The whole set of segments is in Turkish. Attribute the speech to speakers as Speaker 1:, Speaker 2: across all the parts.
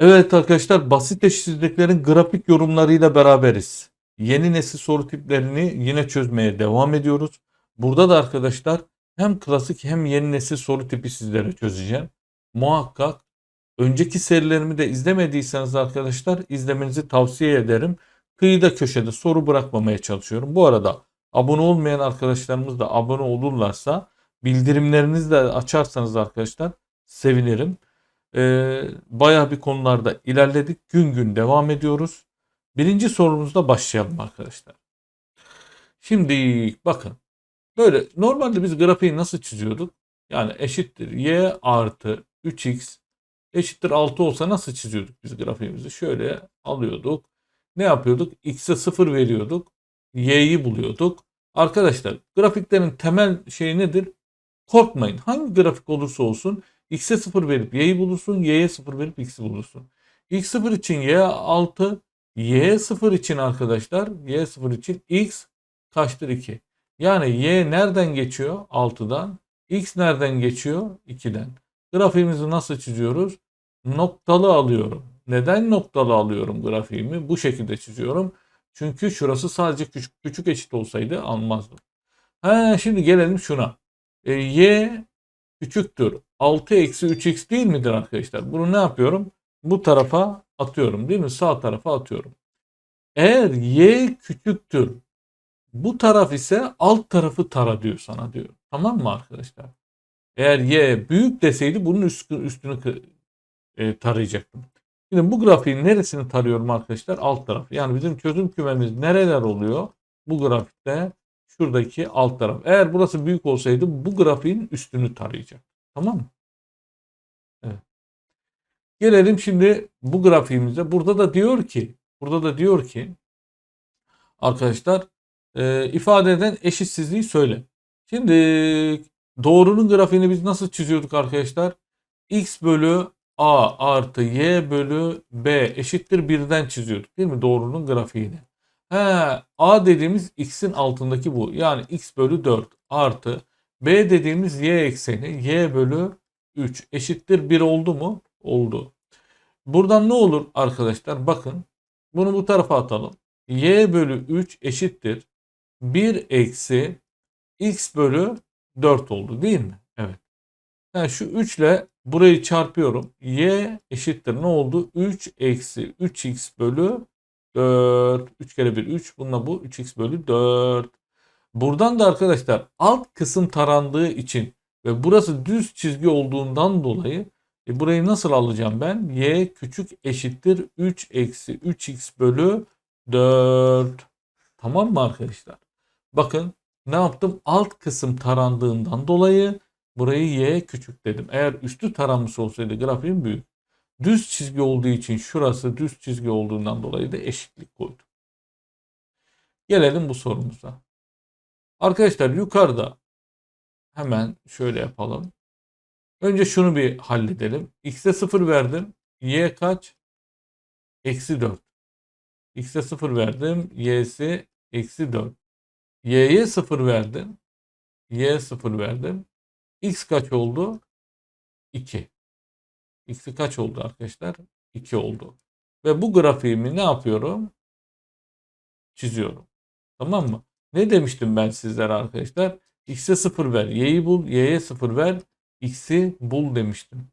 Speaker 1: Evet arkadaşlar basit eşitsizliklerin grafik yorumlarıyla beraberiz. Yeni nesil soru tiplerini yine çözmeye devam ediyoruz. Burada da arkadaşlar hem klasik hem yeni nesil soru tipi sizlere çözeceğim. Muhakkak önceki serilerimi de izlemediyseniz arkadaşlar izlemenizi tavsiye ederim. Kıyıda köşede soru bırakmamaya çalışıyorum. Bu arada abone olmayan arkadaşlarımız da abone olurlarsa bildirimlerinizi de açarsanız arkadaşlar sevinirim. Ee, bayağı bir konularda ilerledik. Gün gün devam ediyoruz. Birinci sorumuzda başlayalım arkadaşlar. Şimdi bakın. Böyle normalde biz grafiği nasıl çiziyorduk? Yani eşittir y artı 3x eşittir 6 olsa nasıl çiziyorduk biz grafiğimizi? Şöyle alıyorduk. Ne yapıyorduk? X'e 0 veriyorduk. Y'yi buluyorduk. Arkadaşlar grafiklerin temel şeyi nedir? Korkmayın. Hangi grafik olursa olsun x'e 0 verip y'yi bulursun. y'ye 0 verip x'i bulursun. x 0 için y 6. y 0 için arkadaşlar y 0 için x kaçtır 2. Yani y nereden geçiyor? 6'dan. x nereden geçiyor? 2'den. Grafiğimizi nasıl çiziyoruz? Noktalı alıyorum. Neden noktalı alıyorum grafiğimi? Bu şekilde çiziyorum. Çünkü şurası sadece küçük, küçük eşit olsaydı almazdım. Ha, şimdi gelelim şuna. E, y küçüktür. 6 eksi 3x değil midir arkadaşlar? Bunu ne yapıyorum? Bu tarafa atıyorum değil mi? Sağ tarafa atıyorum. Eğer y küçüktür bu taraf ise alt tarafı tara diyor sana diyor. Tamam mı arkadaşlar? Eğer y büyük deseydi bunun üstünü, e, tarayacaktım. Şimdi bu grafiğin neresini tarıyorum arkadaşlar? Alt taraf. Yani bizim çözüm kümemiz nereler oluyor? Bu grafikte şuradaki alt taraf. Eğer burası büyük olsaydı bu grafiğin üstünü tarayacak. Tamam mı? Evet. Gelelim şimdi bu grafiğimize. Burada da diyor ki, burada da diyor ki arkadaşlar e, ifade eden eşitsizliği söyle. Şimdi doğrunun grafiğini biz nasıl çiziyorduk arkadaşlar? X bölü A artı Y bölü B eşittir birden çiziyorduk değil mi? Doğrunun grafiğini. He, A dediğimiz x'in altındaki bu. Yani x bölü 4 artı B dediğimiz y ekseni y bölü 3 eşittir 1 oldu mu? Oldu. Buradan ne olur arkadaşlar? Bakın bunu bu tarafa atalım. y bölü 3 eşittir 1 eksi x bölü 4 oldu değil mi? Evet. Yani şu 3 ile burayı çarpıyorum. y eşittir ne oldu? 3 eksi 3x bölü 4. 3 kere 1 3. Bununla bu 3x bölü 4. Buradan da arkadaşlar alt kısım tarandığı için ve burası düz çizgi olduğundan dolayı e burayı nasıl alacağım ben? y küçük eşittir 3 eksi 3x bölü 4. Tamam mı arkadaşlar? Bakın ne yaptım? Alt kısım tarandığından dolayı burayı y küçük dedim. Eğer üstü taranmış olsaydı grafiğim büyük. Düz çizgi olduğu için şurası düz çizgi olduğundan dolayı da eşitlik koydum. Gelelim bu sorumuza. Arkadaşlar yukarıda hemen şöyle yapalım. Önce şunu bir halledelim. X'e 0 verdim. Y kaç? Eksi 4. X'e 0 verdim. Y'si eksi 4. Y'ye 0 verdim. Y 0 verdim. X kaç oldu? 2. X'i kaç oldu arkadaşlar? 2 oldu. Ve bu grafiğimi ne yapıyorum? Çiziyorum. Tamam mı? Ne demiştim ben sizlere arkadaşlar? X'e 0 ver. Y'yi bul. Y'ye 0 ver. X'i bul demiştim.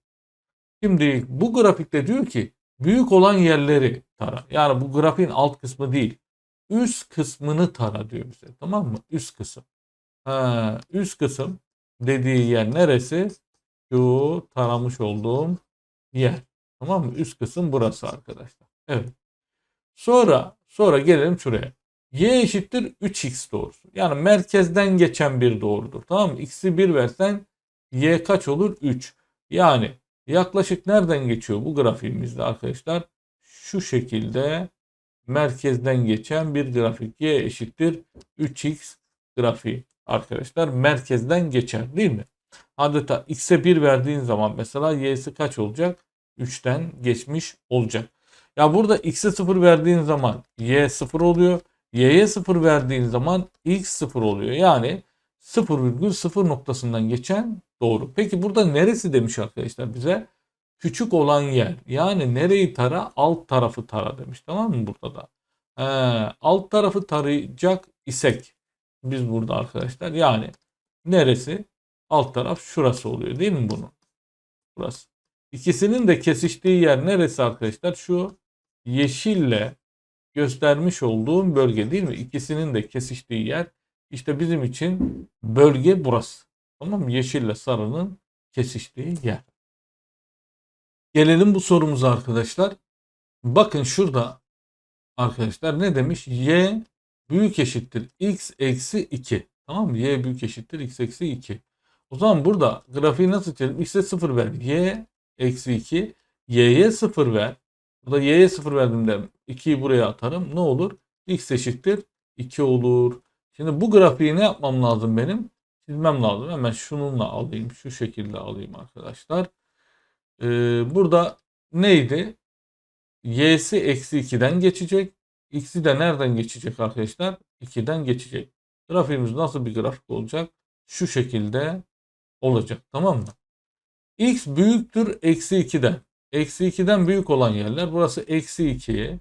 Speaker 1: Şimdi bu grafikte diyor ki büyük olan yerleri tara. Yani bu grafiğin alt kısmı değil. Üst kısmını tara diyor bize. Tamam mı? Üst kısım. Ha, üst kısım dediği yer neresi? Şu taramış olduğum yer. Tamam mı? Üst kısım burası arkadaşlar. Evet. Sonra sonra gelelim şuraya. Y eşittir 3x doğrusu. Yani merkezden geçen bir doğrudur. Tamam mı? X'i 1 versen y kaç olur? 3. Yani yaklaşık nereden geçiyor bu grafiğimizde arkadaşlar? Şu şekilde merkezden geçen bir grafik. Y eşittir 3x grafiği arkadaşlar merkezden geçer değil mi? Adeta x'e 1 verdiğin zaman mesela y'si kaç olacak? 3'ten geçmiş olacak. Ya burada x'e 0 verdiğin zaman y 0 oluyor. Y'ye 0 verdiğin zaman x 0 oluyor. Yani 0,0 noktasından geçen doğru. Peki burada neresi demiş arkadaşlar bize? küçük olan yer. Yani nereyi tara? Alt tarafı tara demiş. Tamam mı burada da? Ee, alt tarafı tarayacak isek biz burada arkadaşlar. Yani neresi? Alt taraf şurası oluyor değil mi bunun? Burası. İkisinin de kesiştiği yer neresi arkadaşlar? Şu yeşille göstermiş olduğum bölge değil mi? İkisinin de kesiştiği yer işte bizim için bölge burası. Tamam mı? Yeşille sarının kesiştiği yer. Gelelim bu sorumuza arkadaşlar. Bakın şurada arkadaşlar ne demiş? Y büyük eşittir x eksi 2. Tamam mı? Y büyük eşittir x eksi 2. O zaman burada grafiği nasıl çizelim? X'e 0 ver. Y eksi 2. Y'ye 0 ver. Burada y'ye 0 verdiğimde 2'yi buraya atarım. Ne olur? X eşittir 2 olur. Şimdi bu grafiği ne yapmam lazım benim? Çizmem lazım. Hemen şununla alayım. Şu şekilde alayım arkadaşlar. Ee, burada neydi? Y'si eksi 2'den geçecek. X'i de nereden geçecek arkadaşlar? 2'den geçecek. Grafiğimiz nasıl bir grafik olacak? Şu şekilde olacak. Tamam mı? X büyüktür eksi 2'den. Eksi 2'den büyük olan yerler. Burası eksi 2.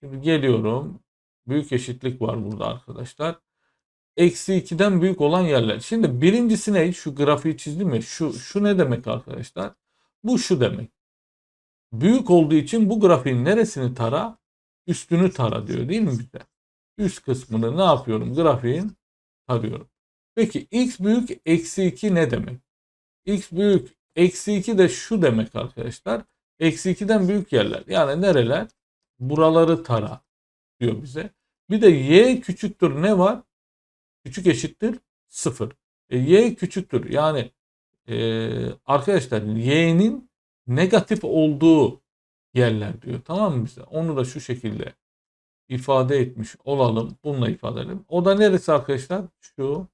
Speaker 1: Şimdi geliyorum. Büyük eşitlik var burada arkadaşlar. Eksi 2'den büyük olan yerler. Şimdi birincisi ne? Şu grafiği çizdim ya. Şu, şu ne demek arkadaşlar? Bu şu demek. Büyük olduğu için bu grafiğin neresini tara? Üstünü tara diyor değil mi bize? Üst kısmını ne yapıyorum? Grafiğin tarıyorum. Peki x büyük eksi 2 ne demek? x büyük eksi 2 de şu demek arkadaşlar. Eksi 2'den büyük yerler. Yani nereler? Buraları tara diyor bize. Bir de y küçüktür ne var? Küçük eşittir 0. E, y küçüktür. Yani e, arkadaşlar y'nin negatif olduğu yerler diyor. Tamam mı bize? Onu da şu şekilde ifade etmiş olalım. Bununla ifade edelim. O da neresi arkadaşlar? Şu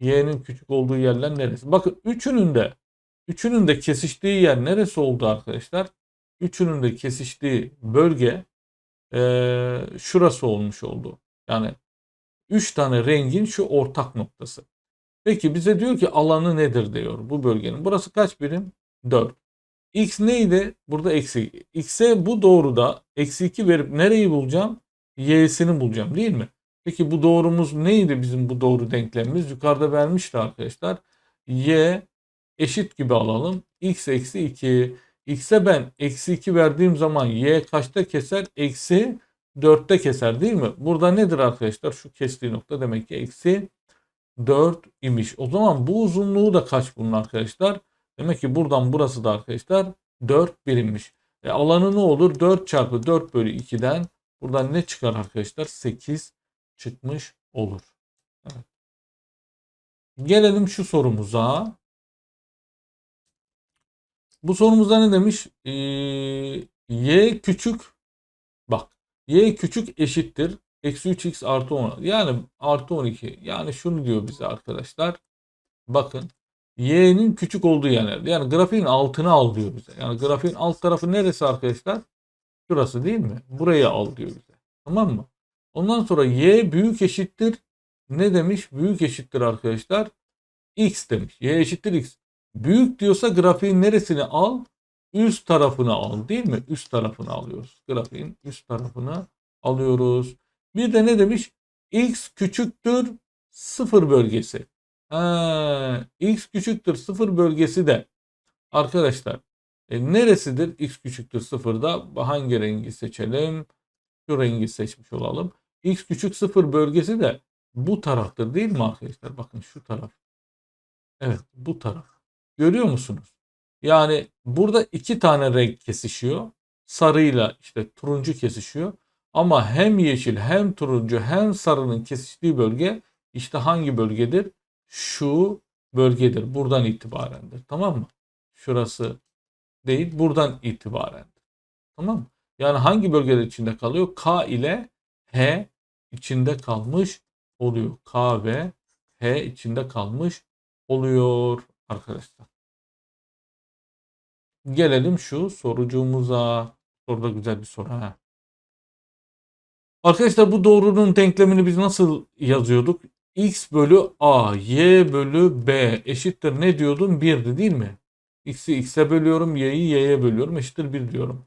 Speaker 1: y'nin küçük olduğu yerler neresi? Bakın üçünün de üçünün de kesiştiği yer neresi oldu arkadaşlar? Üçünün de kesiştiği bölge e, şurası olmuş oldu. Yani üç tane rengin şu ortak noktası. Peki bize diyor ki alanı nedir diyor bu bölgenin. Burası kaç birim? 4. X neydi? Burada eksi. X'e bu doğruda eksi 2 verip nereyi bulacağım? Y'sini bulacağım değil mi? Peki bu doğrumuz neydi bizim bu doğru denklemimiz? Yukarıda vermişti arkadaşlar. Y eşit gibi alalım. X eksi 2. X'e ben eksi 2 verdiğim zaman Y kaçta keser? Eksi 4'te keser değil mi? Burada nedir arkadaşlar? Şu kestiği nokta demek ki eksi 4 imiş. O zaman bu uzunluğu da kaç bunun arkadaşlar? Demek ki buradan burası da arkadaşlar 4 birimmiş. E alanı ne olur? 4 çarpı 4 bölü 2'den buradan ne çıkar arkadaşlar? 8 çıkmış olur. Evet. Gelelim şu sorumuza. Bu sorumuzda ne demiş? Ee, y küçük bak y küçük eşittir. Eksi 3x artı 10. Yani artı 12. Yani şunu diyor bize arkadaşlar. Bakın y'nin küçük olduğu yerler. Yani grafiğin altını al diyor bize. Yani grafiğin alt tarafı neresi arkadaşlar? Şurası değil mi? Burayı al diyor bize. Tamam mı? Ondan sonra y büyük eşittir. Ne demiş? Büyük eşittir arkadaşlar. x demiş. y eşittir x. Büyük diyorsa grafiğin neresini al? Üst tarafını al değil mi? Üst tarafını alıyoruz. Grafiğin üst tarafını alıyoruz. Bir de ne demiş? X küçüktür sıfır bölgesi. Ha, X küçüktür sıfır bölgesi de arkadaşlar e, neresidir? X küçüktür sıfırda hangi rengi seçelim? Şu rengi seçmiş olalım. X küçük sıfır bölgesi de bu taraftır değil mi arkadaşlar? Bakın şu taraf. Evet bu taraf. Görüyor musunuz? Yani burada iki tane renk kesişiyor. Sarıyla işte turuncu kesişiyor. Ama hem yeşil hem turuncu hem sarının kesiştiği bölge işte hangi bölgedir? Şu bölgedir. Buradan itibarendir. Tamam mı? Şurası değil. Buradan itibarendir. Tamam mı? Yani hangi bölgeler içinde kalıyor? K ile H içinde kalmış oluyor. K ve H içinde kalmış oluyor arkadaşlar. Gelelim şu sorucumuza. Soruda güzel bir soru. Ha. Arkadaşlar bu doğrunun denklemini biz nasıl yazıyorduk? X bölü A, Y bölü B eşittir ne diyordum? 1'di değil mi? X'i x'e bölüyorum. Y'yi y'ye bölüyorum. Eşittir 1 diyorum.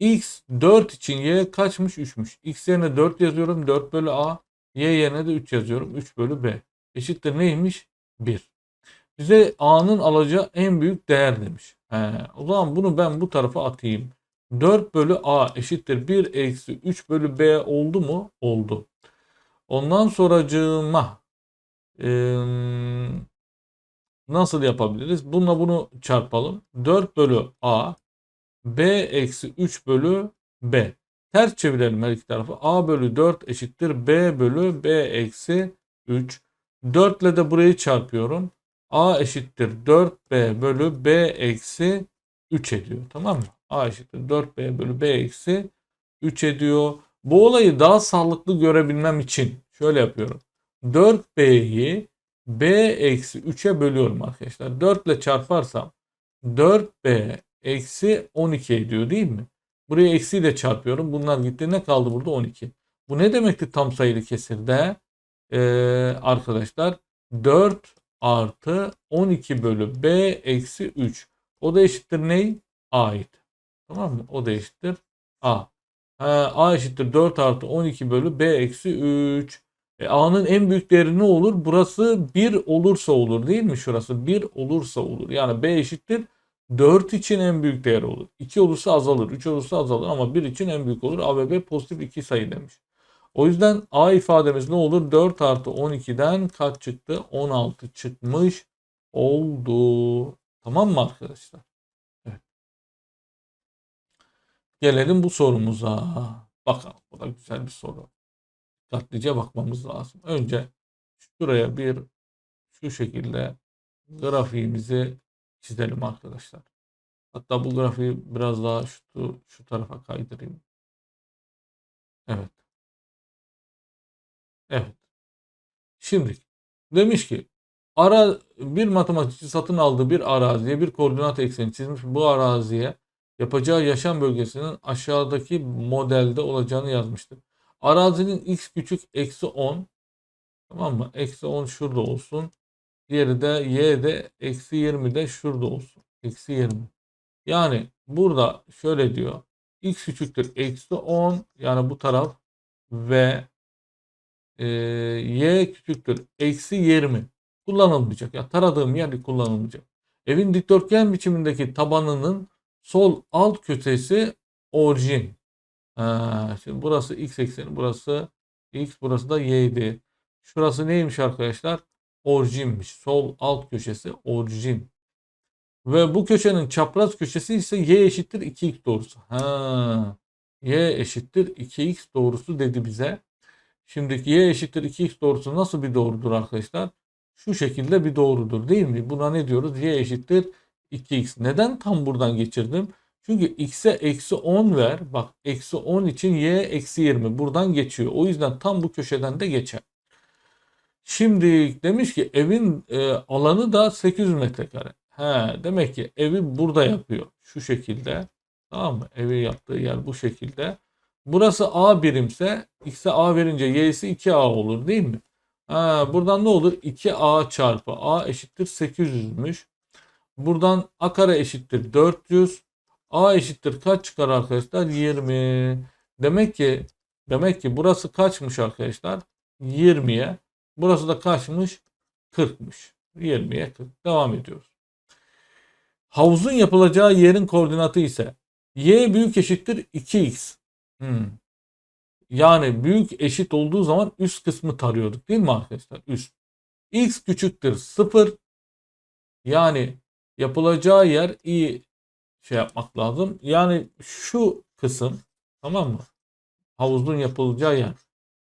Speaker 1: X 4 için y kaçmış? 3'müş. X yerine 4 yazıyorum. 4 bölü A. Y yerine de 3 yazıyorum. 3 bölü B. Eşittir neymiş? 1. Bize A'nın alacağı en büyük değer demiş. He, o zaman bunu ben bu tarafa atayım. 4 bölü A eşittir 1 eksi 3 bölü B oldu mu? Oldu. Ondan sonracığıma eee, nasıl yapabiliriz? Bununla bunu çarpalım. 4 bölü A B eksi 3 bölü B. Ters çevirelim her iki tarafı. A bölü 4 eşittir B bölü B eksi 3. 4 ile de burayı çarpıyorum. A eşittir 4B bölü B eksi 3 ediyor. Tamam mı? A eşittir 4B bölü B eksi 3 ediyor. Bu olayı daha sağlıklı görebilmem için şöyle yapıyorum. 4B'yi B eksi 3'e bölüyorum arkadaşlar. 4 ile çarparsam 4B eksi 12 ediyor değil mi? Buraya eksi de çarpıyorum. Bunlar gitti. Ne kaldı burada? 12. Bu ne demekti tam sayılı kesirde? Ee, arkadaşlar 4 artı 12 bölü B eksi 3. O da eşittir ney? A'ydı. Tamam mı? O da eşittir A. Ha, A eşittir 4 artı 12 bölü B eksi 3. E, A'nın en büyük değeri ne olur? Burası 1 olursa olur değil mi? Şurası 1 olursa olur. Yani B eşittir 4 için en büyük değer olur. 2 olursa azalır. 3 olursa azalır ama 1 için en büyük olur. A ve B pozitif 2 sayı demiş. O yüzden A ifademiz ne olur? 4 artı 12'den kaç çıktı? 16 çıkmış oldu. Tamam mı arkadaşlar? Gelelim bu sorumuza. Bakalım bu da güzel bir soru. Dikkatlice bakmamız lazım. Önce şuraya bir şu şekilde grafiğimizi çizelim arkadaşlar. Hatta bu grafiği biraz daha şu, şu tarafa kaydırayım. Evet. Evet. Şimdi demiş ki ara bir matematikçi satın aldığı bir araziye bir koordinat ekseni çizmiş. Bu araziye yapacağı yaşam bölgesinin aşağıdaki modelde olacağını yazmıştır. Arazinin x küçük eksi 10 tamam mı? Eksi 10 şurada olsun. Diğeri de y de eksi 20 de şurada olsun. Eksi 20. Yani burada şöyle diyor. x küçüktür eksi 10 yani bu taraf ve e, y küçüktür eksi 20 kullanılmayacak. Ya taradığım yer kullanılmayacak. Evin dikdörtgen biçimindeki tabanının sol alt köşesi orijin. Şimdi burası x ekseni, burası x, burası da y'di. Şurası neymiş arkadaşlar? Orijinmiş. Sol alt köşesi orijin. Ve bu köşenin çapraz köşesi ise y eşittir 2x doğrusu. Ha, y eşittir 2x doğrusu dedi bize. Şimdiki y eşittir 2x doğrusu nasıl bir doğrudur arkadaşlar? Şu şekilde bir doğrudur değil mi? Buna ne diyoruz? y eşittir 2x. Neden tam buradan geçirdim? Çünkü x'e eksi 10 ver. Bak eksi 10 için y eksi 20. Buradan geçiyor. O yüzden tam bu köşeden de geçer. Şimdi demiş ki evin e, alanı da 800 metrekare. He, demek ki evi burada yapıyor. Şu şekilde. Tamam mı? Evi yaptığı yer bu şekilde. Burası A birimse x'e A verince y'si 2A olur değil mi? Ha, buradan ne olur? 2A çarpı A eşittir 800'müş. Buradan A kare eşittir 400. A eşittir kaç çıkar arkadaşlar? 20. Demek ki demek ki burası kaçmış arkadaşlar? 20'ye. Burası da kaçmış? 40'mış. 20'ye 40. Devam ediyoruz. Havuzun yapılacağı yerin koordinatı ise y büyük eşittir 2x. Hmm. Yani büyük eşit olduğu zaman üst kısmı tarıyorduk değil mi arkadaşlar? Üst. x küçüktür 0. Yani yapılacağı yer iyi şey yapmak lazım. Yani şu kısım tamam mı? Havuzun yapılacağı yer.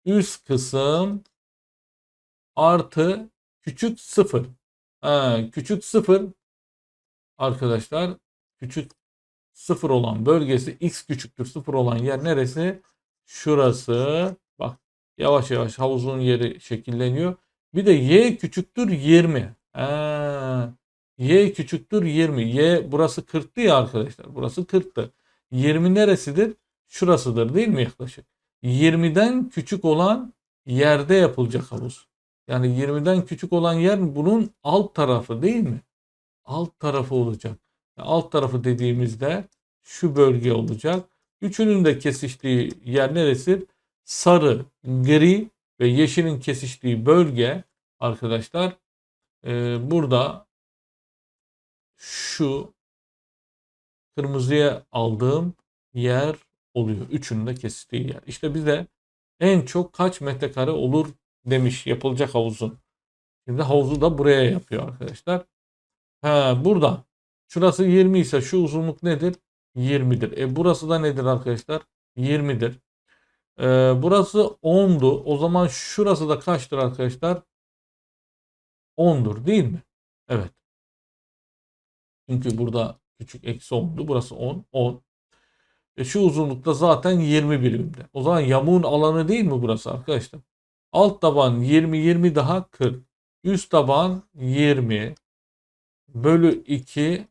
Speaker 1: Üst kısım artı küçük 0. Ha, küçük 0 arkadaşlar küçük 0 olan bölgesi x küçüktür 0 olan yer neresi? Şurası. Bak yavaş yavaş havuzun yeri şekilleniyor. Bir de y küçüktür 20. Ha, y küçüktür 20. Y burası 40'tı ya arkadaşlar. Burası 40'tı. 20 neresidir? Şurasıdır değil mi yaklaşık? 20'den küçük olan yerde yapılacak havuz. Yani 20'den küçük olan yer bunun alt tarafı değil mi? Alt tarafı olacak. Alt tarafı dediğimizde şu bölge olacak. Üçünün de kesiştiği yer neresi? Sarı, gri ve yeşilin kesiştiği bölge arkadaşlar e, burada şu kırmızıya aldığım yer oluyor. Üçünün de kesiştiği yer. İşte bize en çok kaç metrekare olur demiş yapılacak havuzun. Şimdi havuzu da buraya yapıyor arkadaşlar. Ha, burada. Şurası 20 ise şu uzunluk nedir? 20'dir. E burası da nedir arkadaşlar? 20'dir. E, burası 10'du. O zaman şurası da kaçtır arkadaşlar? 10'dur değil mi? Evet. Çünkü burada küçük eksi 10'du. Burası 10. 10. E şu uzunlukta zaten 20 birimde. O zaman yamuğun alanı değil mi burası arkadaşlar? Alt taban 20 20 daha 40. Üst taban 20 bölü 2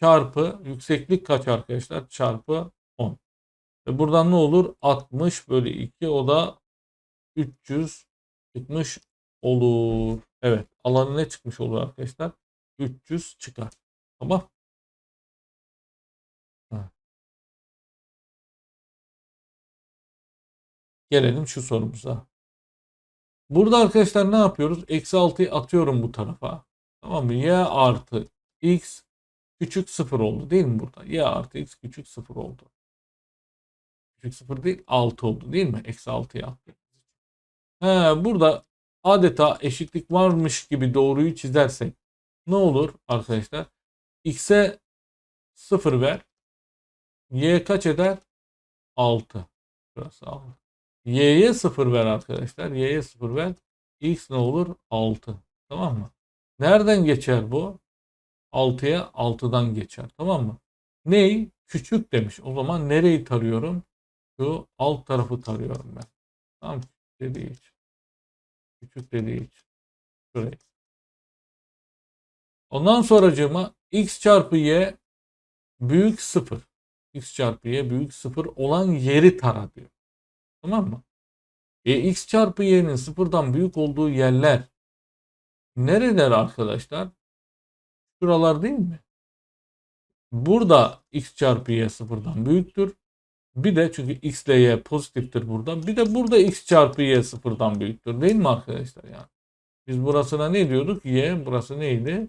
Speaker 1: çarpı yükseklik kaç arkadaşlar? Çarpı 10. E buradan ne olur? 60 bölü 2 o da 300 çıkmış olur. Evet alanı ne çıkmış olur arkadaşlar? 300 çıkar. Tamam. Ha. Gelelim şu sorumuza. Burada arkadaşlar ne yapıyoruz? Eksi 6'yı atıyorum bu tarafa. Tamam mı? Y artı x küçük 0 oldu değil mi burada? Y artı x küçük 0 oldu. Küçük 0 değil 6 oldu değil mi? Eksi 6'ya attık. He, burada adeta eşitlik varmış gibi doğruyu çizersek ne olur arkadaşlar? X'e 0 ver. Y kaç eder? 6. Burası 6. Y'ye 0 ver arkadaşlar. Y'ye 0 ver. X ne olur? 6. Tamam mı? Nereden geçer bu? 6'ya 6'dan geçer. Tamam mı? Ney? Küçük demiş. O zaman nereyi tarıyorum? Şu alt tarafı tarıyorum ben. Tamam dediği için. Küçük dediği için. Şurayı. Ondan sonracığıma x çarpı y büyük 0. x çarpı y büyük 0 olan yeri tara diyor. Tamam mı? E x çarpı y'nin sıfırdan büyük olduğu yerler nereler arkadaşlar? Şuralar değil mi? Burada x çarpı y sıfırdan büyüktür. Bir de çünkü x ile y pozitiftir burada. Bir de burada x çarpı y sıfırdan büyüktür. Değil mi arkadaşlar yani? Biz burasına ne diyorduk? Y burası neydi?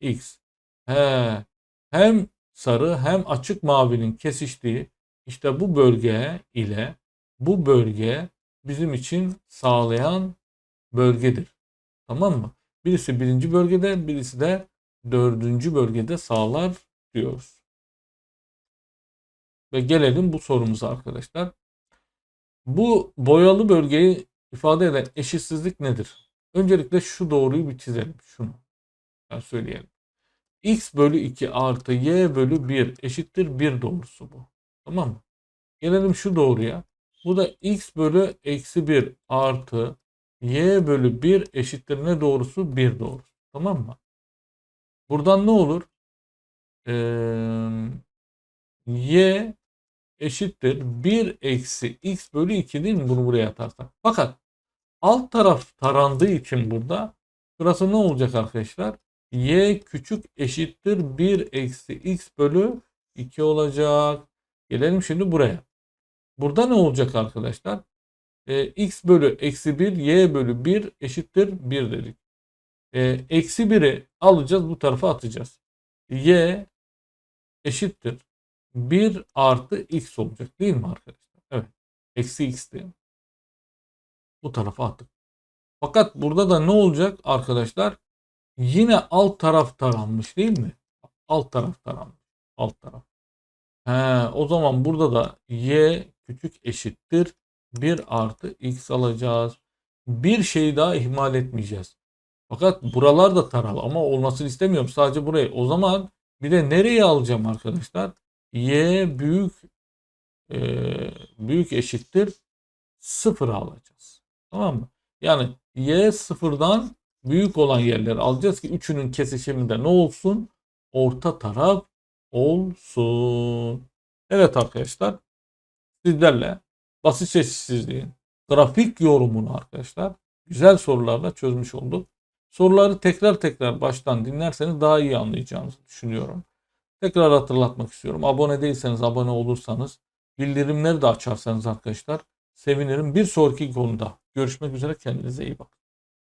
Speaker 1: X. He. Hem sarı hem açık mavinin kesiştiği işte bu bölge ile bu bölge bizim için sağlayan bölgedir. Tamam mı? Birisi birinci bölgede, birisi de dördüncü bölgede sağlar diyoruz. Ve gelelim bu sorumuza arkadaşlar. Bu boyalı bölgeyi ifade eden eşitsizlik nedir? Öncelikle şu doğruyu bir çizelim. Şunu. Yani söyleyelim. x bölü 2 artı y bölü 1 eşittir 1 doğrusu bu. Tamam mı? Gelelim şu doğruya. Bu da x bölü eksi 1 artı y bölü 1 eşittir ne doğrusu? 1 doğrusu. Tamam mı? Buradan ne olur? Ee, y eşittir 1 eksi x bölü 2 değil mi? Bunu buraya atarsak. Fakat alt taraf tarandığı için burada burası ne olacak arkadaşlar? y küçük eşittir 1 eksi x bölü 2 olacak. Gelelim şimdi buraya. Burada ne olacak arkadaşlar? E, x bölü eksi 1 y bölü 1 eşittir 1 dedik. E, eksi 1'i alacağız bu tarafa atacağız. y eşittir 1 artı x olacak değil mi arkadaşlar? Evet. Eksi x mi? Bu tarafa attık. Fakat burada da ne olacak arkadaşlar? Yine alt taraf taranmış değil mi? Alt taraf taranmış. Alt taraf. He, o zaman burada da y küçük eşittir 1 artı x alacağız. Bir şeyi daha ihmal etmeyeceğiz. Fakat buralar da taralı ama olmasını istemiyorum. Sadece burayı. O zaman bir de nereyi alacağım arkadaşlar? y büyük e, büyük eşittir 0 alacağız. Tamam mı? Yani y sıfırdan büyük olan yerleri alacağız ki üçünün kesişiminde ne olsun? Orta taraf olsun. Evet arkadaşlar sizlerle basit sessizliğin grafik yorumunu arkadaşlar güzel sorularla çözmüş olduk. Soruları tekrar tekrar baştan dinlerseniz daha iyi anlayacağınızı düşünüyorum. Tekrar hatırlatmak istiyorum. Abone değilseniz abone olursanız bildirimleri de açarsanız arkadaşlar sevinirim. Bir sonraki konuda görüşmek üzere kendinize iyi bakın.